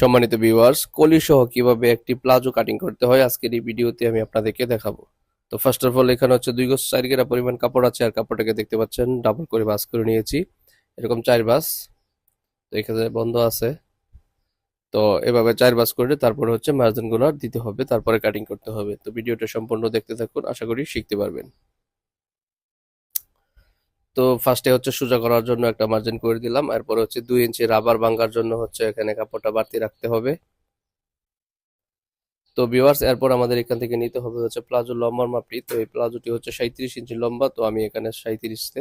সম্মানিত ভিউয়ার্স কলি সহ কীভাবে একটি প্লাজো কাটিং করতে হয়, আজকের এই ভিডিওতে আমি আপনাদেরকে দেখাবো। তো ফার্স্ট অফ অল এখানে হচ্ছে দুই গজ চার গেরা পরিমাণ কাপড় আছে, আর কাপড়টাকে দেখতে পাচ্ছেন ডাবল করে বাস করে নিয়েছি। এরকম চার বাস তো এখানে বন্ধ আছে। তো এভাবে চার বাস করে তারপরে হচ্ছে মার্জিনগুলো দিতে হবে, তারপরে কাটিং করতে হবে। তো ভিডিওটা সম্পূর্ণ দেখতে থাকুন, আশা করি শিখতে পারবেন। তো ফার্স্টে হচ্ছে সোজা করার জন্য একটা মার্জিন করে দিলাম, এরপর হচ্ছে দুই ইঞ্চি রাবার ভাঙার জন্য হচ্ছে এখানে কাপড়টা বাড়তি রাখতে হবে। তো ভিউয়ার্স এরপর আমাদের এখান থেকে নিতে হবে হচ্ছে প্লাজো লম্বার মাপটি, তো এই প্লাজোটি হচ্ছে সাঁত্রিশ ইঞ্চি লম্বা, তো আমি এখানে সাঁত্রিশতে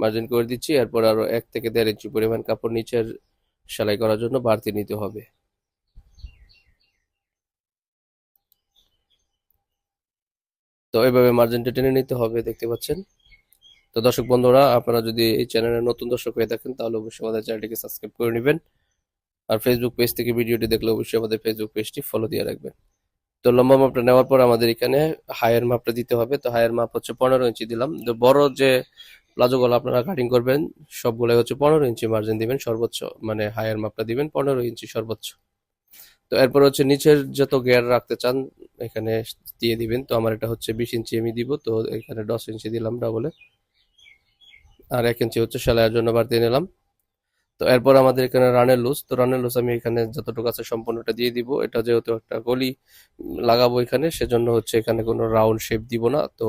মার্জিন করে দিচ্ছি, এরপর আরও এক থেকে দেড় ইঞ্চি পরিমাণ কাপড় নিচের সেলাই করার জন্য বাড়তি নিতে হবে। তো এইভাবে মার্জিনটা টেনে নিতে হবে, দেখতে পাচ্ছেন? তো দর্শক বন্ধুরা, আপনারা যদি এই চ্যানেলে নতুন দর্শক হয়ে থাকেন, তাহলে অবশ্যই আমাদের চ্যানেলটিকে সাবস্ক্রাইব করে নেবেন। আর ফেসবুক পেজ থেকে ভিডিওটি দেখলে অবশ্যই আমাদের ফেসবুক পেজটি ফলো দিয়ে রাখবেন। তো লম্বা মাপটা নেওয়ার পর আমাদের এখানে হায়ার মাপটা দিতে হবে। তো হায়ার মাপ হচ্ছে পনেরো ইঞ্চি দিলাম। তো বড় যে প্লাজোগুলো আপনারা কাটিং করবেন, সবগুলোই হচ্ছে পনেরো ইঞ্চি মার্জিন দিবেন, সর্বোচ্চ মানে হায়ার মাপটা দিবেন, পনেরো ইঞ্চি সর্বোচ্চ। তো এরপর হচ্ছে নিচের যত গিয়ার রাখতে চান, এখানে দিয়ে দিবেন। তো আমার এটা হচ্ছে বিশ ইঞ্চি আমি দিব, তো এখানে দশ ইঞ্চি দিলাম ডাবলে আর এক ইঞ্চি হচ্ছে সেলাইয়ের জন্য বাড়তি নিলাম। তো এরপর আমাদের এখানে রানের লুজ তো রানের লুজ আমি এখানে যতটুকু আছে সম্পূর্ণটা দিয়ে দিব। এটা যেহেতু একটা গলি লাগাবো এখানে, সেজন্য হচ্ছে এখানে কোনো রাউন্ড শেপ দিব না। তো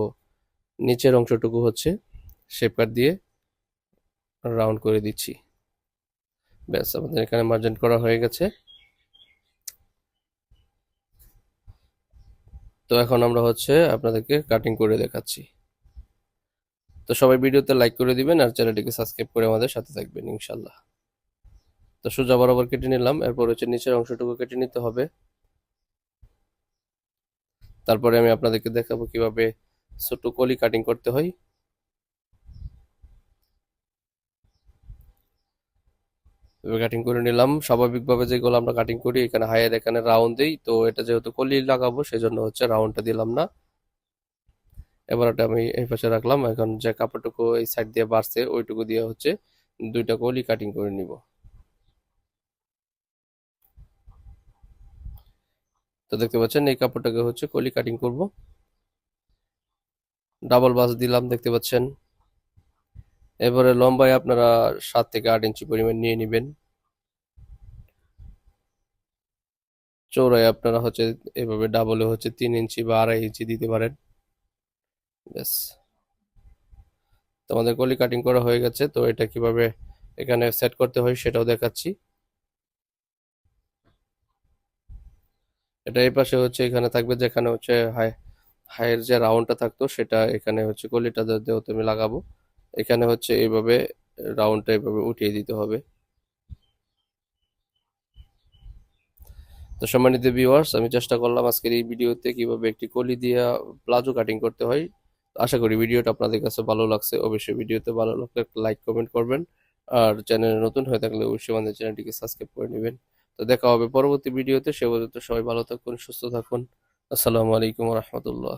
নিচের অংশটুকু হচ্ছে শেপ কাট দিয়ে রাউন্ড করে দিচ্ছি। ব্যাস, আমাদের এখানে মার্জেন্ট করা হয়ে গেছে। তো এখন আমরা হচ্ছে আপনাদেরকে কাটিং করে দেখাচ্ছি। তো সবাই ভিডিওতে লাইক করে দিবেন আর চ্যানেলটিকে সাবস্ক্রাইব করে আমাদের সাথে থাকবেন, ইনশাল্লাহ। তো সোজা বরাবর কেটে নিলাম, এরপর হচ্ছে নিচের অংশটুকু কেটে নিতে হবে। তারপরে আমি আপনাদেরকে দেখাবো কীভাবে ছোট কলি কাটিং করতে হয়। কাটিং করে নিলাম। স্বাভাবিকভাবে যেগুলো আমরা কাটিং করি, এখানে হায়ার এখানে রাউন্ড দিই। তো এটা যেহেতু কলি লাগাবো, সেজন্য হচ্ছে রাউন্ডটা দিলাম না। এবার এটা আমি এই পাশে রাখলাম। এখন যে কাপড়টুকু এই সাইড দিয়ে বাড়ছে, ওইটুকু দিয়ে হচ্ছে দুইটা কলি কাটিং করে নিব। তো দেখতে পাচ্ছেন, এই কাপড়টাকে হচ্ছে কলি কাটিং করব। ডাবল বাস দিলাম, দেখতে পাচ্ছেন। এবারে লম্বায় আপনারা সাত থেকে আট ইঞ্চি পরিমাণ নিয়ে নেবেন। চৌড়ায় আপনারা হচ্ছে এভাবে ডাবলে হচ্ছে তিন ইঞ্চি বা আড়াই ইঞ্চি দিতে পারেন। ব্যাস। তোমাদের কলি কাটিং করা হয়ে গেছে, তো এটা কীভাবে এখানে সেট করতে হয় সেটাও দেখাচ্ছি। এটা এই পাশে হচ্ছে, এখানে থাকবে যেখানে হচ্ছে হাই হাইয়ের যে রাউন্ডটা থাকতো সেটা এখানে হচ্ছে কলিটা দিয়েও তুমি লাগাবো, এখানে হচ্ছে এইভাবে রাউন্ডটা এইভাবে উঠিয়ে দিতে হবে। তো সম্মানিত ভিউয়ার্স আমি চেষ্টা করলাম আজকের এই ভিডিওতে কীভাবে একটি কলি দিয়ে প্লাজো কাটিং করতে হয়। আশা করি ভিডিওটা আপনাদের কাছে ভালো লাগছে। অবশ্যই ভিডিওতে ভালো লাগলে লাইক কমেন্ট করবেন। আর চ্যানেলে নতুন হয়ে থাকলে অবশ্যই আমাদের চ্যানেলটিকে সাবস্ক্রাইব করে নেবেন। তো দেখা হবে পরবর্তী ভিডিওতে। সে পর্যন্ত সবাই ভালো থাকুন, সুস্থ থাকুন। আসসালামু আলাইকুম রহমতুল্লাহ।